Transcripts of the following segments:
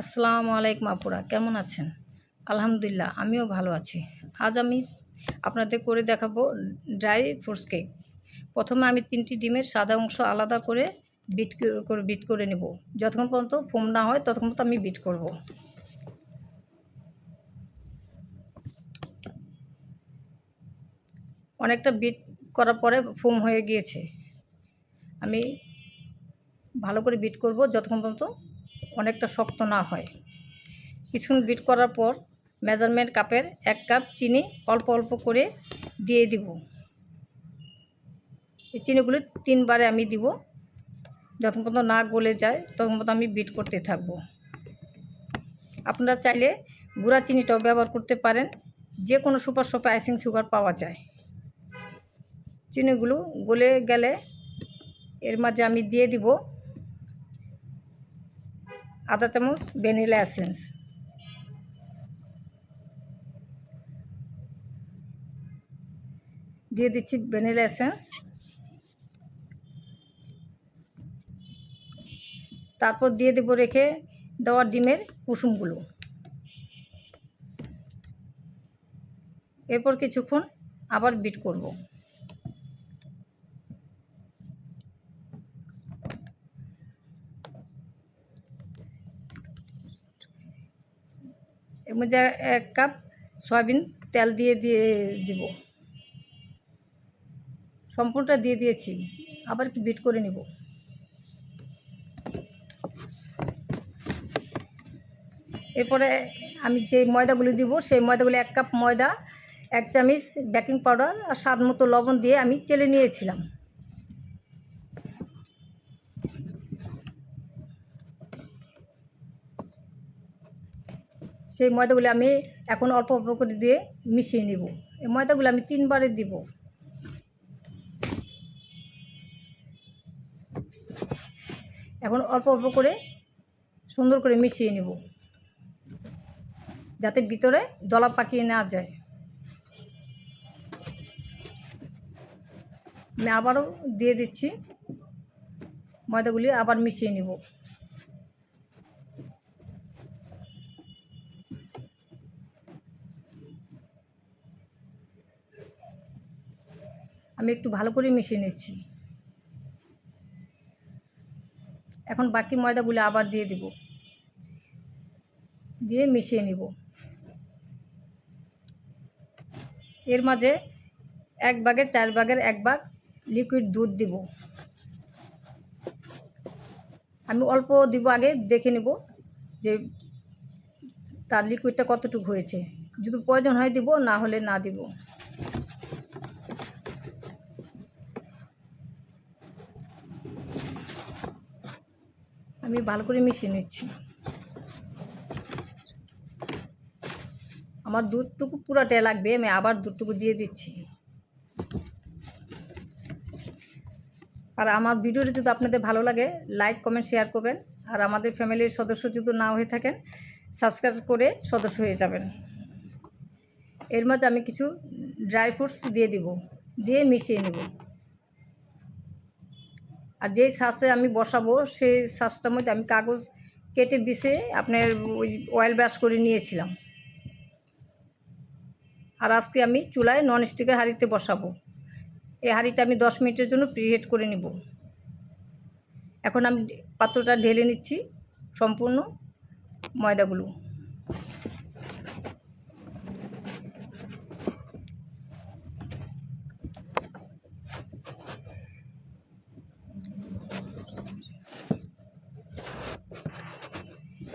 আসসালামু আলাইকুম আপুরা, কেমন আছেন? আলহামদুলিল্লাহ, আমিও ভালো আছি। আজ আমি আপনাদের করে দেখাবো ড্রাই ফ্রুটস কেক। প্রথমে আমি তিনটি ডিমের সাদা অংশ আলাদা করে বিট করে বিট করে নেব। যতক্ষণ পর্যন্ত ফোম না হয়, ততক্ষণ পর্যন্ত আমি বিট করব। অনেকটা বিট করার পরে ফোম হয়ে গিয়েছে। আমি ভালো করে বিট করব, যতক্ষণ পর্যন্ত অনেকটা শক্ত না হয়। কিছুক্ষণ বিট করার পর মেজারমেন্ট কাপের এক কাপ চিনি অল্প অল্প করে দিয়ে দিব। এই চিনিগুলো তিনবারে আমি দিব। যতক্ষণ পর্যন্ত না গলে যায়, তখন পর্যন্ত আমি বিট করতে থাকব। আপনারা চাইলে গুঁড়া চিনিটাও ব্যবহার করতে পারেন। যে কোনো সুপার শপে আইসিং সুগার পাওয়া যায়। চিনিগুলো গলে গেলে এর মাঝে আমি দিয়ে দিব। আধা চামচ, ভ্যানিলা এসেন্স। দিয়ে দিচ্ছি ভ্যানিলা এসেন্স। তারপর দিয়ে দেবো রেখে দেওয়া ডিমের কুসুমগুলো। এরপর কিছুক্ষণ আবার বিট করব। মধ্যে এক কাপ সয়াবিন তেল দিয়ে দিয়ে দিব। সম্পূর্ণটা দিয়ে দিয়েছি, আবার একটু বিট করে নিব। এরপরে আমি যে ময়দাগুলি দিব, সেই ময়দাগুলি এক কাপ ময়দা, এক চামচ বেকিং পাউডার আর স্বাদ মতো লবণ দিয়ে আমি চেলে নিয়েছিলাম। সেই ময়দাগুলি আমি এখন অল্প অল্প করে দিয়ে মিশিয়ে নিব। এই ময়দাগুলো আমি তিনবারে দিব। এখন অল্প অল্প করে সুন্দর করে মিশিয়ে নেব। যাতে ভিতরে দলা পাকিয়ে না যায়। আমি আবারও দিয়ে দিচ্ছি। ময়দাগুলি আবার মিশিয়ে নেব। আমি একটু ভালো করে মিশিয়ে নিচ্ছি। এখন বাকি ময়দাগুলো আবার দিয়ে দিব। দিয়ে মিশিয়ে নিব। এর মাঝে এক ভাগের চার ভাগের এক ভাগ লিকুইড দুধ দিব। আমি অল্প দিব আগে, দেখে নেব যে তার লিকুইডটা কতটুকু হয়েছে। যদি প্রয়োজন হয় দিব, না হলে না দিব। আমি ভালো করে মিশিয়ে নিচ্ছি। আমার দুধটুকু পুরাটা লাগবে, আমি আবার দুধটুকু দিয়ে দিচ্ছি। আর আমার ভিডিওটি যদি আপনাদের ভালো লাগে লাইক কমেন্ট শেয়ার করবেন। আর আমাদের ফ্যামিলির সদস্য যদি না হয়ে থাকেন সাবস্ক্রাইব করে সদস্য হয়ে যাবেন। এর মাঝে আমি কিছু ড্রাই ফ্রুটস দিয়ে দিব, দিয়ে মিশিয়ে নেব। আর যেই শ্বাসে আমি বসাবো, সেই শ্বাসটার মধ্যে আমি কাগজ কেটে বিছে আপনার ওই অয়েল ব্রাশ করে নিয়েছিলাম। আর আজকে আমি চুলায় নন স্টিকের হাঁড়িতে বসাবো। এই হাঁড়িটা আমি দশ মিনিটের জন্য প্রিহেট করে নিব। এখন আমি পাত্রটা ঢেলে নিচ্ছি, সম্পূর্ণ ময়দাগুলো।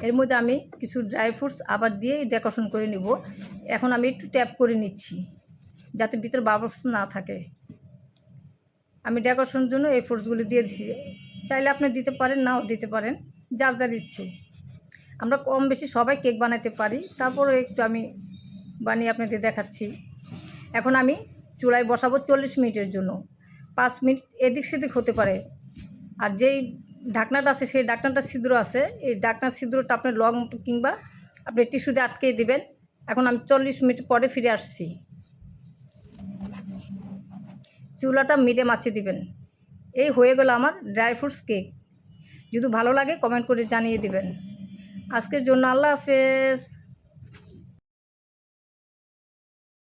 এর মধ্যে আমি কিছু ড্রাই ফ্রুটস আবার দিয়ে ডেকোরেশন করে নিব। এখন আমি একটু ট্যাপ করে নিচ্ছি, যাতে ভিতরে বাবলস না থাকে। আমি ডেকোরেশনের জন্য এই ফ্রুটসগুলি দিয়ে দিচ্ছি চাইলে আপনি দিতে পারেন, নাও দিতে পারেন, যার যার ইচ্ছে। আমরা কম বেশি সবাই কেক বানাতে পারি। তারপরেও একটু আমি বানিয়ে আপনাদের দেখাচ্ছি। এখন আমি চুলায় বসাবো চল্লিশ মিনিটের জন্য। পাঁচ মিনিট এদিক সেদিক হতে পারে। আর যেই ঢাকনাটা আছে, সেই ঢাকনাটা ছিদ্র আছে। এই ঢাকনার ছিদ্রটা আপনি লং কিংবা আপনি টিস্যু দিয়ে আটকে দিবেন। এখন আমি চল্লিশ মিনিট পরে ফিরে আসছি। চুলাটা মিডিয়াম আছে দিবেন। এই হয়ে গেল আমার ড্রাই ফ্রুটস কেক। যদি ভালো লাগে, কমেন্ট করে জানিয়ে দিবেন। আজকের জন্য আল্লাহ হাফেজ।